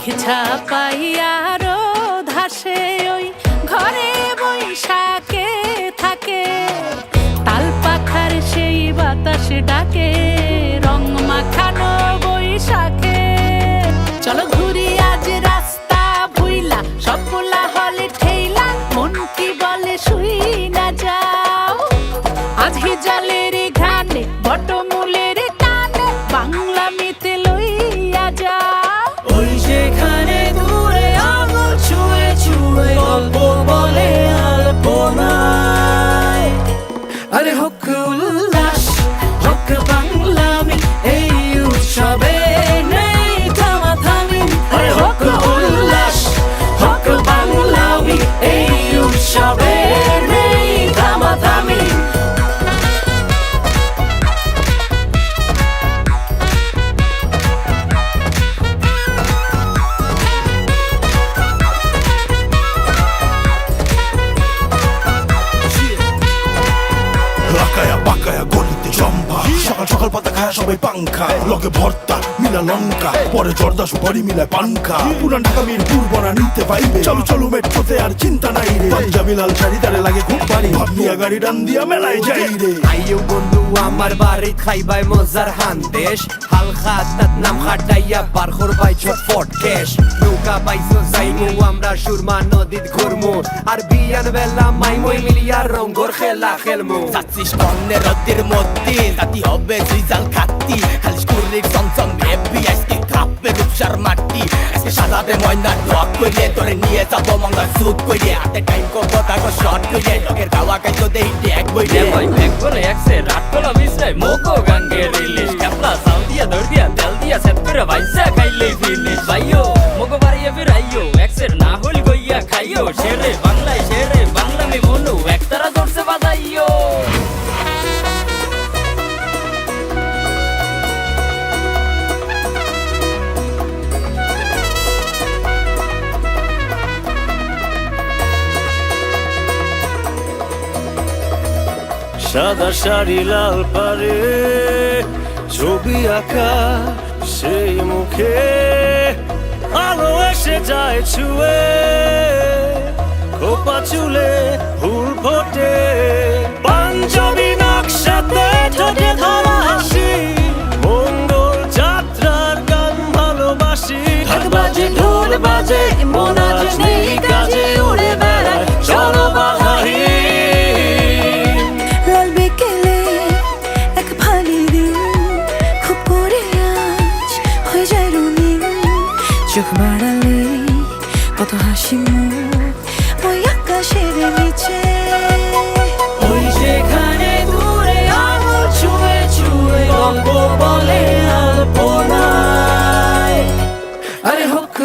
মেঘ পাইয়া রোধাসে ওই ঘরে বৈশাখে থাকে। তাল পাখার সেই বাতাস ডাকে। পাতা খায় সবাই পাঙ্খা লগে ভর্তা, মিলা লঙ্কা, পরে জর্দা সুপারি মিলায় পাঙ্খা পুরান ঢাকা মিরপুর বনা নিতে পাইবে। চলো চলো মেট্রোতে আর চিন্তা নাই রে। পাঞ্জাবি লাল শাড়ি তারে লাগে খুব বাড়ি ভাবনিয়া গাড়ি ডান দিয়া মেলায় যাই রে। আইও বন্ধু, আমার বাড়ি খাইবাই মজার হান্দেশ হাল খাতাত নাম খাটাইয়া বার করবাই ছটফট কেশ। নৌকা পাইছো যাইমু, আমরা সুরমা নদীত ঘুরমু। আর বিয়ান বেলা মাইমই মিলিয়া রঙ্গর খেলা খেলমু। যাচ্ছিস কন্যের রতির মধ্যে জাতি হবে রিজাল খাতি। খালি স্কুলের চমচম হেবি আজকে কাপে রূপসার মাটি। আজকে সাজাবে ময়না ডক কইলে তোরে নিয়ে যাব মঙ্গল সুট কইলে হাতে টাইম কো কথা কো শর্ট কইলে লোকের গাওয়া কাইতো দেই ট্যাগ বইলে ভাই ব্যাগ করে একসে রাত কলা মিশাই মোকো গাঙ্গে রিলিশ ক্যাপলা দিয়া দৌড় দিয়া তেল দিয়া সেট করে ভাইসা খাইলে ফিনিশ ভাইও মোকো বাড়িয়ে ফিরাইও একসের না হল গইয়া খাইও শেরে বাংলায় শেরে বাংলা মে মনু একতারা জোরসে বাজাইও সাদা শাড়ি, লাল পারে। ছবি আঁকা সেই মুখে আলো এসে যায় ছুঁয়ে। খোপা চুলে ফুল ফোটে পাঞ্জাবি নকশাতে ঠোঁটে ধরা হাসি। মঙ্গল যাত্রার গান ভালোবাসি। ঢাক বাজে ঢোল বাজে মন আজ নেই চোখ বাড়ালে কত হাসি মুখ, ওই আকাশের নিচে। ওই যেখানে দূরে আঙুল বলে আরে হোক